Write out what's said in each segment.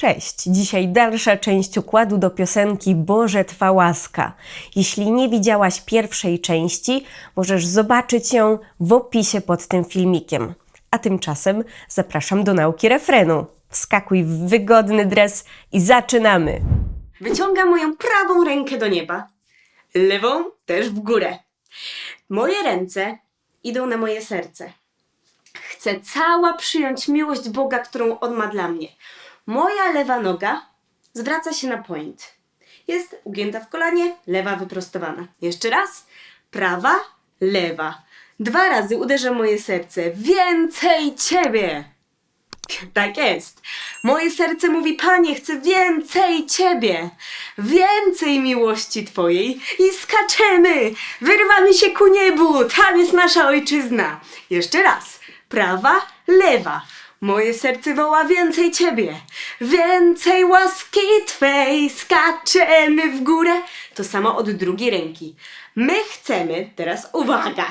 Cześć, dzisiaj dalsza część układu do piosenki Boże Twa łaska. Jeśli nie widziałaś pierwszej części, możesz zobaczyć ją w opisie pod tym filmikiem. A tymczasem zapraszam do nauki refrenu. Wskakuj w wygodny dres i zaczynamy! Wyciągam moją prawą rękę do nieba, lewą też w górę. Moje ręce idą na moje serce. Chcę cała przyjąć miłość Boga, którą On ma dla mnie. Moja lewa noga zwraca się na point. Jest ugięta w kolanie, lewa wyprostowana. Jeszcze raz. Prawa, lewa. Dwa razy uderzę moje serce. Więcej Ciebie! Tak jest. Moje serce mówi, Panie, chcę więcej Ciebie, więcej miłości Twojej i skaczemy, wyrywamy się ku niebu, tam jest nasza ojczyzna. Jeszcze raz, prawa, lewa. Moje serce woła więcej Ciebie, więcej łaski Twej, skaczemy w górę. To samo od drugiej ręki. My chcemy, teraz uwaga,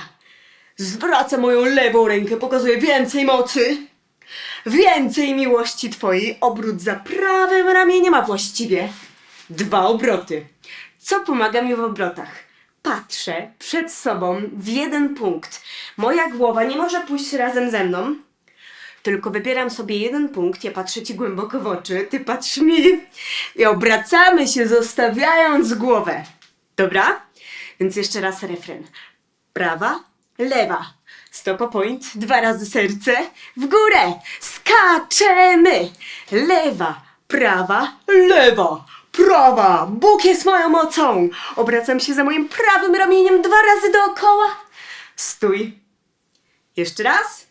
zwracam moją lewą rękę, pokazuję więcej mocy. Więcej miłości Twojej, obrót za prawym ramieniem, a właściwie dwa obroty. Co pomaga mi w obrotach? Patrzę przed sobą w jeden punkt. Moja głowa nie może pójść razem ze mną, tylko wybieram sobie jeden punkt, ja patrzę Ci głęboko w oczy, Ty patrz mi i obracamy się, zostawiając głowę. Dobra? Więc jeszcze raz refren. Prawa, lewa. Stopa point, dwa razy serce, w górę. Skaczemy. Lewa, prawa, lewa. Prawa, Bóg jest moją mocą. Obracam się za moim prawym ramieniem dwa razy dookoła. Stój. Jeszcze raz.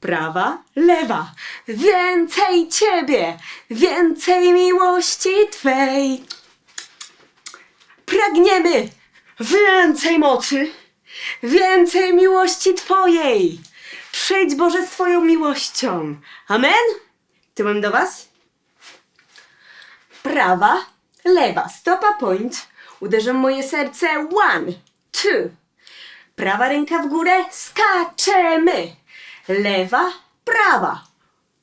Prawa, lewa. Więcej Ciebie, więcej miłości Twej. Pragniemy więcej mocy, więcej miłości Twojej. Przyjdź Boże z Twoją miłością. Amen? Tyłem do Was. Prawa, lewa, stopa point. Uderzam moje serce. One, two. Prawa ręka w górę. Skaczemy. Lewa, prawa.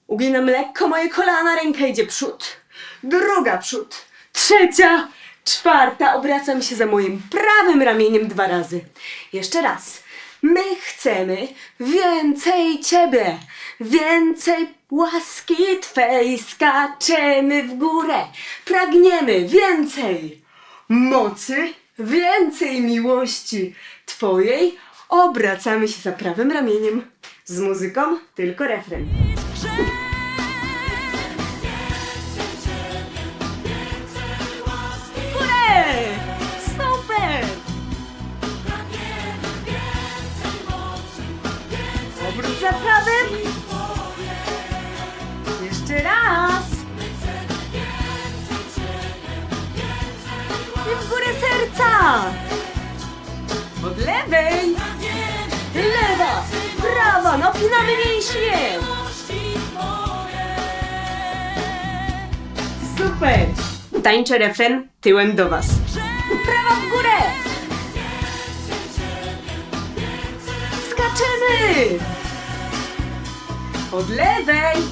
Uginam lekko moje kolana, ręka idzie przód. Druga przód. Trzecia, czwarta. Obracam się za moim prawym ramieniem dwa razy. Jeszcze raz. My chcemy więcej Ciebie, więcej łaski Twej. Skaczemy w górę. Pragniemy więcej mocy, więcej miłości Twojej. Obracamy się za prawym ramieniem. Z muzyką tylko refren. Górę! Super! Obrót za prawym. Jeszcze raz. I w górę serca. Od lewej. Lewa, prawa, napinamy mięśnie. Super. Tańczę refren tyłem do was. Prawa w górę. Skaczemy. Od lewej.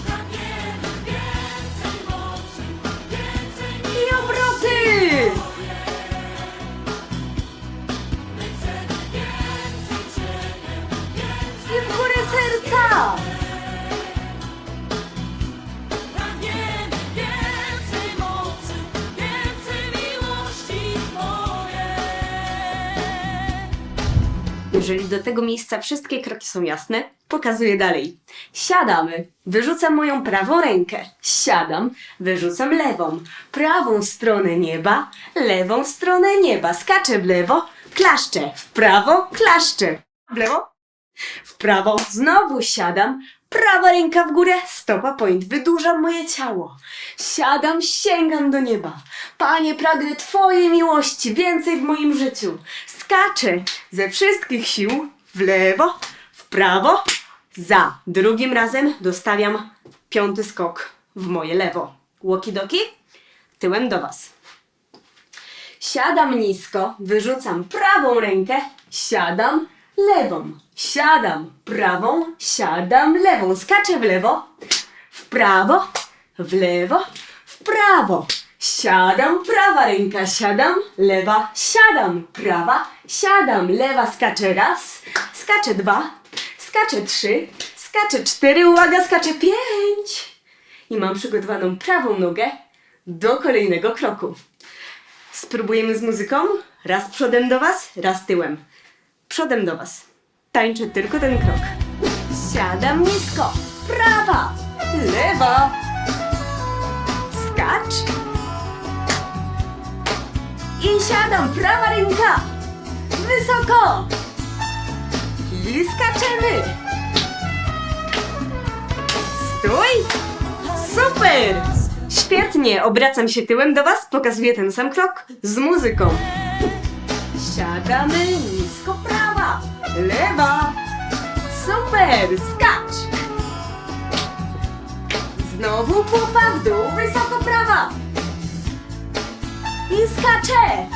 Jeżeli do tego miejsca wszystkie kroki są jasne, pokazuję dalej. Siadamy, wyrzucam moją prawą rękę. Siadam, wyrzucam lewą. Prawą stronę nieba, lewą stronę nieba. Skaczę w lewo, klaszczę. W prawo, klaszczę. W lewo, w prawo, znowu siadam. Prawa ręka w górę, stopa point, wydłużam moje ciało. Siadam, sięgam do nieba. Panie, pragnę Twojej miłości, więcej w moim życiu. Skaczę ze wszystkich sił w lewo, w prawo. Za drugim razem dostawiam piąty skok w moje lewo. Łoki-doki, tyłem do Was. Siadam nisko, wyrzucam prawą rękę, siadam lewą, siadam prawą, siadam lewą, skaczę w lewo, w prawo, w lewo, w prawo. Siadam, prawa ręka, siadam, lewa, siadam, prawa, siadam, lewa skacze raz, skacze dwa, skacze trzy, skacze cztery, uwaga, skacze pięć. I mam przygotowaną prawą nogę do kolejnego kroku. Spróbujemy z muzyką. Raz przodem do Was, raz tyłem. Przodem do Was. Tańczę tylko ten krok. Siadam nisko. Prawa, lewa. Skacz. I siadam. Prawa ręka. Wysoko. I skaczemy. Stój. Super! Świetnie! Obracam się tyłem do Was, pokazuję ten sam krok z muzyką. Siadamy lewa. Super! Skacz! Znowu pupa w dół, wysoko prawa. I skaczę!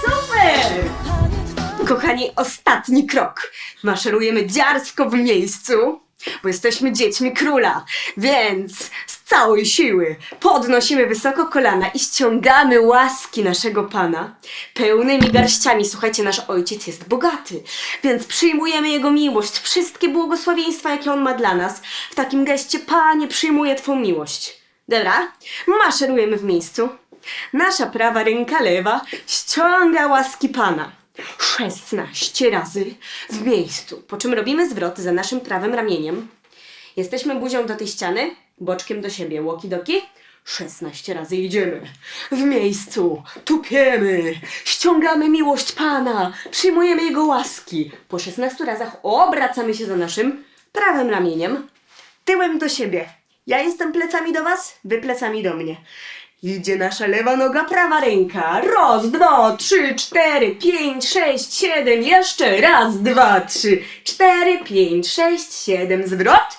Super! Kochani, ostatni krok. Maszerujemy dziarsko w miejscu, bo jesteśmy dziećmi króla. Więc całej siły podnosimy wysoko kolana i ściągamy łaski naszego Pana pełnymi garściami. Słuchajcie, nasz Ojciec jest bogaty, więc przyjmujemy Jego miłość, wszystkie błogosławieństwa, jakie On ma dla nas. W takim geście, Panie, przyjmuję Twą miłość. Dobra, maszerujemy w miejscu. Nasza prawa ręka lewa ściąga łaski Pana. 16 razy w miejscu. Po czym robimy zwrot za naszym prawym ramieniem. Jesteśmy buzią do tej ściany, boczkiem do siebie, łoki doki. 16 razy idziemy. W miejscu tupiemy, ściągamy miłość Pana, przyjmujemy Jego łaski. Po 16 razach obracamy się za naszym prawym ramieniem, tyłem do siebie. Ja jestem plecami do Was, Wy plecami do mnie. Idzie nasza lewa noga, prawa ręka. Raz, dwa, trzy, cztery, pięć, sześć, siedem. Jeszcze raz, dwa, trzy, cztery, pięć, sześć, siedem. Zwrot.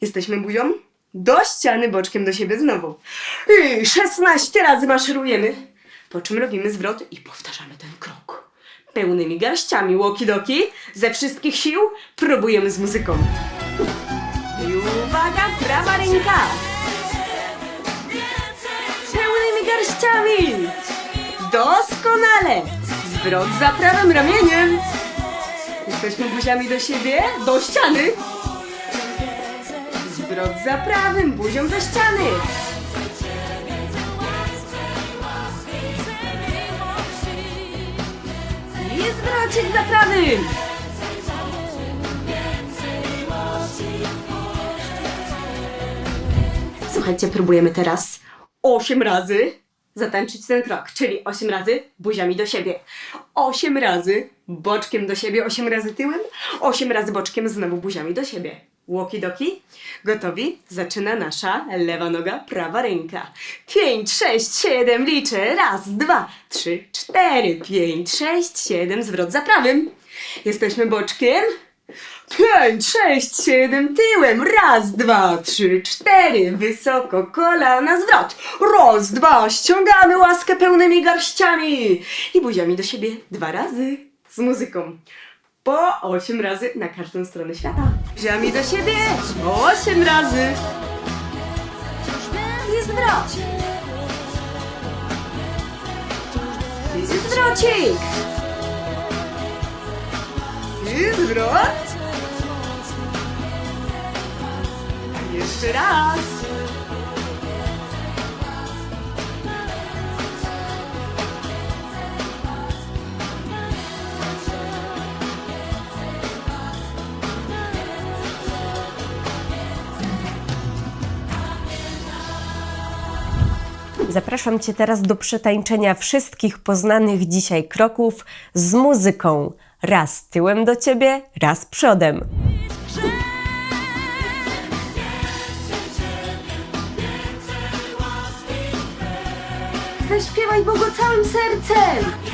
Jesteśmy buzią do ściany, boczkiem do siebie znowu. I 16 razy maszerujemy. Po czym robimy zwrot i powtarzamy ten krok. Pełnymi garściami łoki-doki, ze wszystkich sił próbujemy z muzyką. I uwaga, prawa ręka. Pełnymi garściami. Doskonale. Zwrot za prawym ramieniem. Jesteśmy buziami do siebie, do ściany. Zwrot za prawym, buzią do ściany. I zwrocik za prawym. Słuchajcie, próbujemy teraz 8 razy zatańczyć ten krok, czyli 8 razy buziami do siebie, 8 razy boczkiem do siebie, 8 razy tyłem, 8 razy boczkiem znowu buziami do siebie. Łoki doki, gotowi? Zaczyna nasza lewa noga, prawa ręka. 5, 6, 7, liczę. Raz, dwa, trzy, cztery, pięć, sześć, siedem, zwrot za prawym. Jesteśmy boczkiem. Pięć, sześć, siedem, tyłem. Raz, dwa, trzy, cztery. Wysoko, kolana, zwrot. Raz, dwa, ściągamy łaskę pełnymi garściami. I buziami do siebie dwa razy. Z muzyką. Po osiem razy na każdą stronę świata. Buziami do siebie. Osiem razy. I zwrot. I zwrocik. I zwrot. Jeszcze raz. Zapraszam Cię teraz do przetańczenia wszystkich poznanych dzisiaj kroków z muzyką. Raz tyłem do Ciebie, raz przodem. Zaśpiewaj Bogu całym sercem.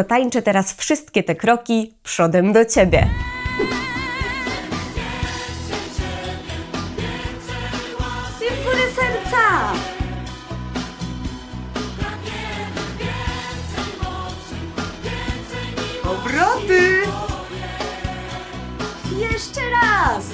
Zatańczę teraz wszystkie te kroki przodem do ciebie. W górę serca! Obroty! Jeszcze raz!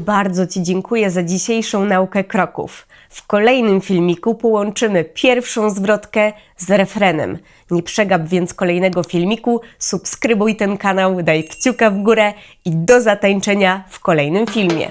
Bardzo Ci dziękuję za dzisiejszą naukę kroków. W kolejnym filmiku połączymy pierwszą zwrotkę z refrenem. Nie przegap więc kolejnego filmiku, subskrybuj ten kanał, daj kciuka w górę i do zatańczenia w kolejnym filmie.